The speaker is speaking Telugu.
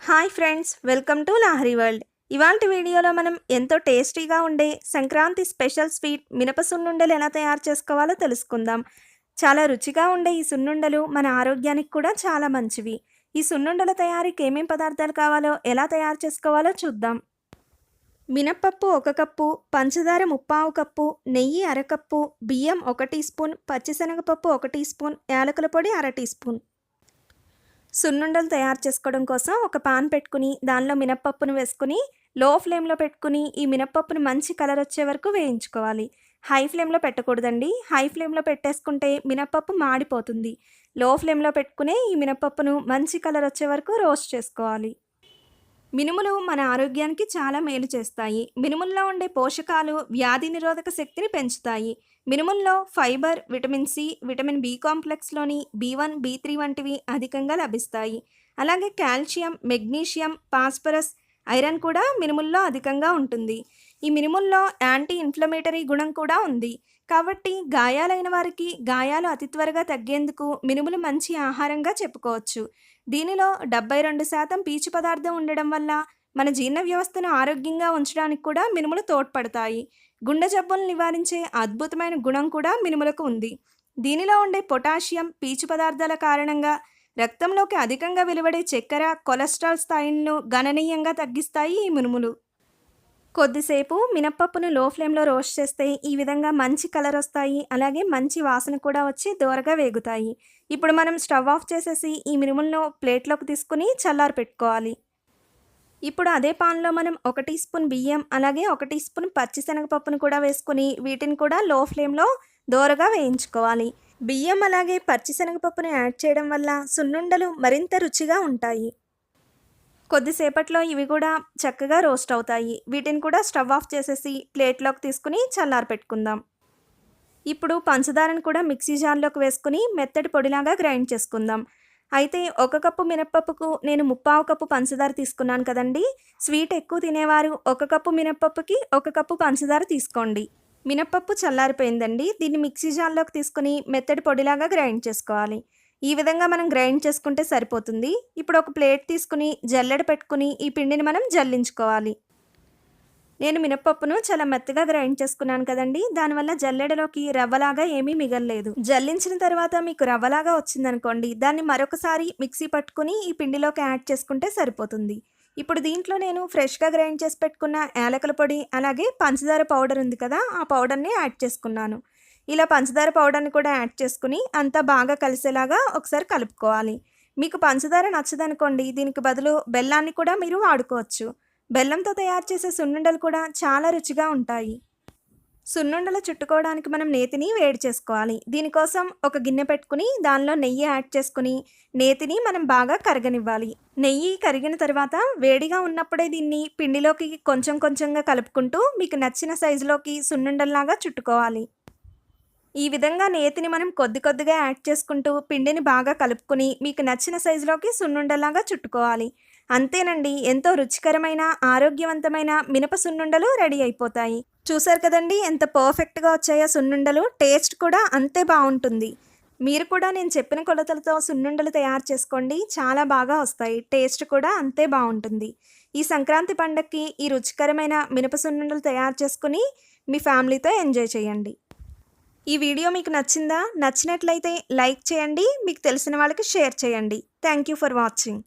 Hi friends welcome to Lahari world. ఇవాళ వీడియోలో మనం ఎంతో టేస్టీగా ఉండే సంక్రాంతి స్పెషల్ స్వీట్ మినప సున్నుండలు ఎలా తయారు చేసుకోవాలో తెలుసుకుందాం. చాలా రుచిగా ఉండే ఈ సున్నుండలు మన ఆరోగ్యానికి కూడా చాలా మంచివి. ఈ సున్నుండల తయారీకి ఏమేం పదార్థాలు కావాలో ఎలా తయారు చేసుకోవాలో చూద్దాం. మినప్పప్పు ఒక కప్పు పంచదార ముప్పావు కప్పు నెయ్యి అరకప్పు బియ్యం ఒక టీ స్పూన్ పచ్చిశనగపప్పు ఒక టీ స్పూన్ యాలకుల పొడి అర టీ స్పూన్. సున్నుండలు తయారు చేసుకోవడం కోసం ఒక పాన్ పెట్టుకుని దానిలో మినప్పప్పును వేసుకుని లో ఫ్లేమ్లో పెట్టుకుని ఈ మినప్పప్పును మంచి కలర్ వచ్చే వరకు వేయించుకోవాలి. హై ఫ్లేమ్లో పెట్టకూడదండి. హై ఫ్లేమ్లో పెట్టేసుకుంటే మినప్పప్పు మాడిపోతుంది. లో ఫ్లేమ్లో పెట్టుకునే ఈ మినప్పప్పును మంచి కలర్ వచ్చే వరకు రోస్ట్ చేసుకోవాలి. మినుములు మన ఆరోగ్యానికి చాలా మేలు చేస్తాయి. మినుముల్లో ఉండే పోషకాలు వ్యాధి నిరోధక శక్తిని పెంచుతాయి. మినుముల్లో fibre vitamin C vitamin B కాంప్లెక్స్లోని B one B three వంటివి అధికంగా లభిస్తాయి. అలాగే కాల్షియం మెగ్నీషియం పాస్పరస్ ఐరన్ కూడా మినుముల్లో అధికంగా ఉంటుంది. ఈ మినుముల్లో యాంటీ ఇన్ఫ్లమేటరీ గుణం కూడా ఉంది. కాబట్టి గాయాలైన వారికి గాయాలు అతి త్వరగా తగ్గేందుకు మినుములు మంచి ఆహారంగా చెప్పుకోవచ్చు. దీనిలో డెబ్బై రెండు శాతం పీచు పదార్థం ఉండడం వల్ల మన జీర్ణ వ్యవస్థను ఆరోగ్యంగా ఉంచడానికి కూడా మినుములు తోడ్పడతాయి. గుండె జబ్బులను నివారించే అద్భుతమైన గుణం కూడా మినుములకు ఉంది. దీనిలో ఉండే పొటాషియం పీచు పదార్థాల కారణంగా రక్తంలోకి అధికంగా వెలువడే చక్కెర కొలెస్ట్రాల్ స్థాయిలను గణనీయంగా తగ్గిస్తాయి ఈ మినుములు. కొద్దిసేపు మినప్పప్పును లో ఫ్లేమ్లో రోస్ట్ చేస్తే ఈ విధంగా మంచి కలర్ వస్తాయి. అలాగే మంచి వాసన కూడా వచ్చి దోరగా వేగుతాయి. ఇప్పుడు మనం స్టవ్ ఆఫ్ చేసేసి ఈ మినుములను ప్లేట్లోకి తీసుకుని చల్లారి పెట్టుకోవాలి ఇప్పుడు అదే పాన్లో మనం ఒక టీ స్పూన్ బియ్యం అలాగే ఒక టీ స్పూన్ పచ్చిశనగపప్పును కూడా వేసుకుని వీటిని కూడా లో ఫ్లేమ్లో దోరగా వేయించుకోవాలి. బియ్యం అలాగే పచ్చిశనగపప్పును యాడ్ చేయడం వల్ల సున్నుండలు మరింత రుచిగా ఉంటాయి. కొద్దిసేపట్లో ఇవి కూడా చక్కగా రోస్ట్ అవుతాయి. వీటిని కూడా స్టవ్ ఆఫ్ చేసేసి ప్లేట్లోకి తీసుకుని చల్లారి పెట్టుకుందాం ఇప్పుడు పంచదారను కూడా మిక్సీ జార్లోకి వేసుకుని మెత్తటి పొడిలాగా గ్రైండ్ చేసుకుందాం. అయితే ఒక కప్పు మినప్పప్పుకు నేను ముప్పావు కప్పు పంచదార తీసుకున్నాను కదండి. స్వీట్ ఎక్కువ తినేవారు ఒక కప్పు మినప్పప్పుకి ఒక కప్పు పంచదార తీసుకోండి. మినప్పప్పు చల్లారిపోయిందండి. దీన్ని మిక్సీ జార్లోకి తీసుకుని మెత్తడి పొడిలాగా గ్రైండ్ చేసుకోవాలి. ఈ విధంగా మనం గ్రైండ్ చేసుకుంటే సరిపోతుంది. ఇప్పుడు ఒక ప్లేట్ తీసుకుని జల్లెడ పెట్టుకుని ఈ పిండిని మనం జల్లించుకోవాలి. నేను మినప్పప్పును చాలా మెత్తగా గ్రైండ్ చేసుకున్నాను కదండి. దానివల్ల జల్లెడలోకి రవ్వలాగా ఏమీ మిగలలేదు. జల్లించిన తర్వాత మీకు రవ్వలాగా వచ్చిందనుకోండి దాన్ని మరొకసారి మిక్సీ పట్టుకుని ఈ పిండిలోకి యాడ్ చేసుకుంటే సరిపోతుంది. ఇప్పుడు దీంట్లో నేను ఫ్రెష్గా గ్రైండ్ చేసి పెట్టుకున్న యాలకుల పొడి అలాగే పంచదార పౌడర్ ఉంది కదా ఆ పౌడర్ని యాడ్ చేసుకున్నాను. ఇలా పంచదార పౌడర్ని కూడా యాడ్ చేసుకుని అంతా బాగా కలిసేలాగా ఒకసారి కలుపుకోవాలి. మీకు పంచదార నచ్చదనుకోండి దీనికి బదులు బెల్లాన్ని కూడా మీరు వాడుకోవచ్చు. బెల్లంతో తయారు చేసే సున్నుండలు కూడా చాలా రుచిగా ఉంటాయి. సున్నుండలు చుట్టుకోవడానికి మనం నేతిని వేడి చేసుకోవాలి. దీనికోసం ఒక గిన్నె పెట్టుకుని దానిలో నెయ్యి యాడ్ చేసుకుని నేతిని మనం బాగా కరగనివ్వాలి. నెయ్యి కరిగిన తర్వాత వేడిగా ఉన్నప్పుడే దీన్ని పిండిలోకి కొంచెం కొంచెంగా కలుపుకుంటూ మీకు నచ్చిన సైజులోకి సున్నుండల్లాగా చుట్టుకోవాలి. ఈ విధంగా నేతిని మనం కొద్ది కొద్దిగా యాడ్ చేసుకుంటూ పిండిని బాగా కలుపుకుని మీకు నచ్చిన సైజులోకి సున్నుండలాగా చుట్టుకోవాలి. అంతేనండి. ఎంతో రుచికరమైన ఆరోగ్యవంతమైన మినప సున్నుండలు రెడీ అయిపోతాయి. చూసారు కదండి ఎంత పర్ఫెక్ట్గా వచ్చాయో సున్నుండలు. టేస్ట్ కూడా అంతే బాగుంటుంది. మీరు కూడా నేను చెప్పిన కొలతలతో సున్నుండలు తయారు చేసుకోండి. చాలా బాగా వస్తాయి. టేస్ట్ కూడా అంతే బాగుంటుంది. ఈ సంక్రాంతి పండగకి ఈ రుచికరమైన మినప సున్నుండలు తయారు చేసుకుని మీ ఫ్యామిలీతో ఎంజాయ్ చేయండి. ఈ వీడియో మీకు నచ్చిందా? నచ్చినట్లయితే లైక్ చేయండి. మీకు తెలిసిన వాళ్ళకి షేర్ చేయండి. Thank you for watching.